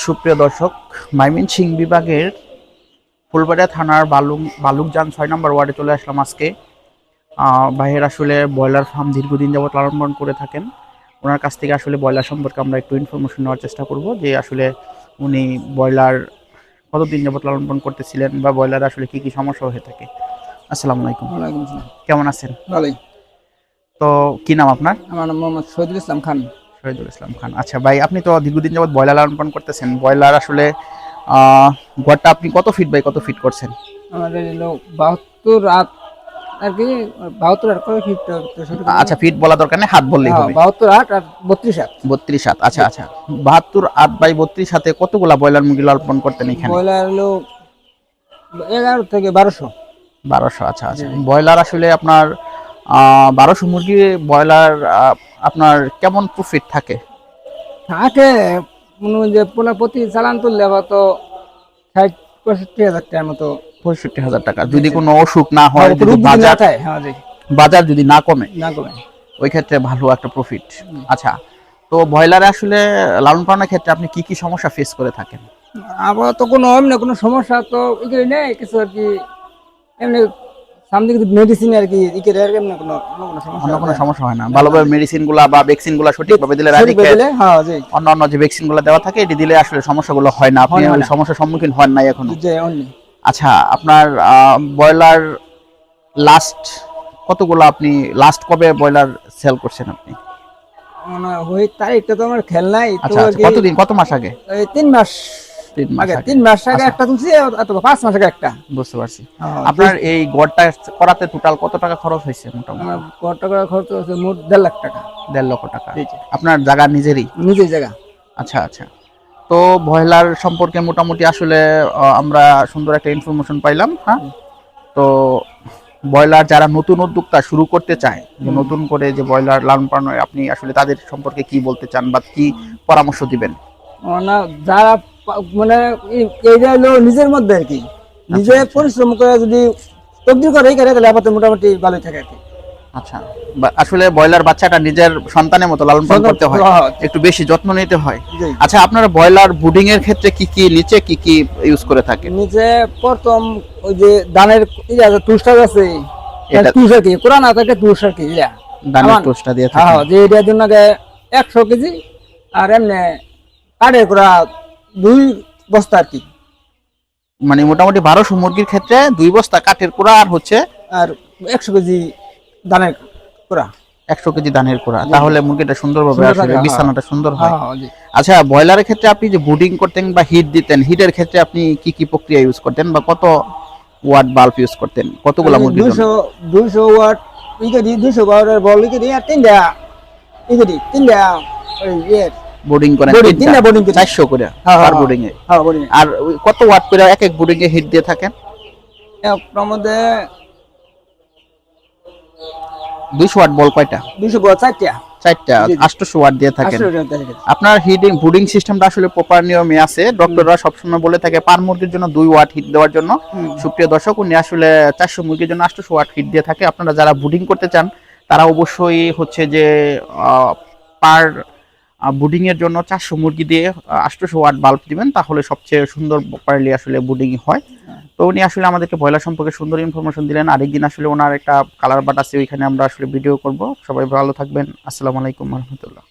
সুপ্রিয় দর্শক ময়মনসিং বিভাগের ফুলবাড়িয়া থানার বালুক বালুকজান ছয় নম্বর ওয়ার্ডে চলে আসলাম আজকে। ভাইয়ের আসলে ব্রয়লার ফার্ম দীর্ঘদিন যাবত লালন পালন করে থাকেন। ওনার কাছ থেকে আসলে ব্রয়লার সম্পর্কে আমরা একটু ইনফরমেশন নেওয়ার চেষ্টা করব যে আসলে উনি ব্রয়লার কতদিন যাবত লালন পালন করতেছিলেন বা ব্রয়লার আসলে কি কি সমস্যা হয়ে থাকে। আসসালামু আলাইকুম। কেমন আছেন? ভালোই। তো কি নাম আপনার? আমার নাম মোহাম্মদ শহীদুল ইসলাম খান। শহীদুল ইসলাম খান। আচ্ছা ভাই আপনি তো দীর্ঘদিন যাবত ব্রয়লার লালন পালন করতেছেন। ব্রয়লার আসলে ঘরটা আপনি কত ফিট বাই কত ফিট করছেন? আমাদের হলো বাহাত্তর রাত আর কি বাহাত্তর আট করে ফিট আচ্ছা ফিট বলা দরকার নেই হাত বললেই হবে। বাহাত্তর আট আর বত্রিশ আট বত্রিশ হাত আচ্ছা আচ্ছা। বাহাত্তর আট বাই বত্রিশ হাতে কতগুলা ব্রয়লার মুরগি লালন করতেন এখানে? ব্রয়লার হলো এগারো থেকে বারোশো। বারোশো আচ্ছা আচ্ছা। ব্রয়লার আসলে আপনার বারোশো মুরগি ব্রয়লার আপনার কেমন প্রফিট থাকে? থাকে যে পোলা প্রতি চালান তুললে তো ষাট পঁয়ষট্টি হাজার টাকার মতো। পঁয়ষট্টি হাজার টাকা। যদি কোনো অসুখ না হয় যদি যদি বাজার হ্যাঁ বাজার যদি না কমে না কমে। ওই ক্ষেত্রে ভালো একটা প্রফিট আচ্ছা তো ব্রয়লারে আসলে লালন পালনের ক্ষেত্রে আপনি কি কি সমস্যা ফেস করে থাকেন? আবার তো কোনো এমনি কোনো সমস্যা তো এগুলো নেই কিছু আর কি। এমনি সামনে কিছু মেডিসিন আর কি এগুলো আর কি এমনি কোনো কোনো সমস্যা কোনো সমস্যা হয় না। ভালোভাবে মেডিসিনগুলা বা ভ্যাকসিনগুলা সঠিকভাবে দিলে রানীক্ষেত দিলে, হ্যাঁ জি। অন্য অন্য যে ভ্যাকসিনগুলো দেওয়া থাকে এটি দিলে আসলে সমস্যাগুলো হয় না। আপনি সমস্যার সম্মুখীন হন নাই এখনও। যে অন্য আচ্ছা আপনার ব্রয়লার লাস্ট কতগুলো আপনি লাস্ট কবে ব্রয়লার সেল করছেন আপনি? মানে ওই তারিখটা তো আমার খেল নাই আচ্ছা আচ্ছা, কতদিন কত মাস আগে? তিন মাস আগে তিন মাস আগে আচ্ছা। একটা তুলছি অথবা পাঁচ মাস আগে একটা। বুঝতে পারছি। আপনার এই গড়টা করাতে টোটাল কত টাকা খরচ হয়েছে মোটামুটি? খরচ হচ্ছে মোট দেড় লাখ টাকা। দেড় লক্ষ টাকা। আপনার জায়গা নিজেরই? নিজের জায়গা। আচ্ছা আচ্ছা। তো ব্রয়লার সম্পর্কে মোটামুটি আসলে আমরা সুন্দর একটা ইনফরমেশন পাইলাম হ্যাঁ? তো ব্রয়লার যারা নতুন উদ্যোক্তা শুরু করতে চায় নতুন করে যে ব্রয়লার লালন পালন আপনি আসলে তাদের সম্পর্কে কি বলতে চান বা কি পরামর্শ দিবেন? না যারা মানে এইটা হলো নিজের মধ্যে আর কি। নিজে পরিশ্রম করে যদি তবদি করে এই করে তাহলে আপাতত মোটামুটি ভালোই থাকে আর কি। আচ্ছা। আসলে ব্রয়লার বাচ্চাটা নিজের সন্তানের মতো লালন পালন করতে হয় হ্যাঁ, একটু বেশি যত্ন নিতে হয়। আচ্ছা আপনারা ব্রয়লার বুডিং এর ক্ষেত্রে কি কি নিচে কি কি ইউজ করে থাকেন নিচে প্রথম ওই যে ধানের এই যে তুষটা আছে এটা- তুষ আর কি কোরআন থাকে তুষ আর কি দানের টোস্টটা দিয়ে হ্যাঁ থাকেন যে এটার জন্য একশো কেজি আর এমনি কাঠের করা দুই বস্তা আর কি। মানে মোটামুটি বারোশো মুরগির ক্ষেত্রে দুই বস্তা কাঠের কুড়া আর হচ্ছে আর একশো কেজি ধানের করা একশো কেজি ধানের কুড়া। তাহলে মুরগিটা সুন্দরভাবে সুন্দর আসলে হ্যাঁ। বিছানাটা সুন্দর হয়। হ্যাঁ হ্যাঁ, জি। আচ্ছা ব্রয়লারের ক্ষেত্রে আপনি যে বুডিং করতেন বা হিট দিতেন হিটের ক্ষেত্রে আপনি কি কি প্রক্রিয়া ইউজ করতেন বা কত ওয়াট বাল্ব ইউজ করতেন? কতগুলো মুরগি দুইশো দুইশো ওয়াট ইকেডি দুইশো ওয়াটের বল ইকেডি আর তিনটা ইকেডি তিনটা ওই ইয়ে বোর্ডিং করেন তিনটা? তিনটা boarding করি। করে হ্যাঁ, পার হ্যাঁ, বোর্ডিং এ হ্যাঁ আর কত ওয়াট করে এক এক বোর্ডিং এ হিট দিয়ে থাকেন মধ্যে দুইশো ওয়াট বল কয়টা দুইশো বল চারটা চারটা জি, জি। আটশোশো ওয়াট দিয়ে থাকেন। আপনার হিটিং বুডিং সিস্টেমটা আসলে প্রপার নিয়মে আছে ডক্টররা সবসময় বলে থাকে পার মুরগির জন্য দুই ওয়াট হিট দেওয়ার জন্য। সুপ্রিয় দর্শক উনি আসলে চারশো মুরগির জন্য আটশোশো ওয়াট হিট দিয়ে থাকে আপনারা যারা বুডিং করতে চান তারা অবশ্যই হচ্ছে যে পার বুডিং এর জন্য চারশো মুরগি দিয়ে আটশোশো ওয়াট বাল্ব দিবেন, তাহলে সবচেয়ে সুন্দর পারলি আসলে বুডিং হয়। তো উনি আসলে আমাদেরকে ব্রয়লার সম্পর্কে সুন্দর ইনফরমেশন দিলেন। আরেকদিন আসলে ওনার একটা কালার বাট আছে, ওইখানে আমরা আসলে ভিডিও করব। সবাই ভালো থাকবেন। আসসালামু আলাইকুম রহমতুল্লাহ।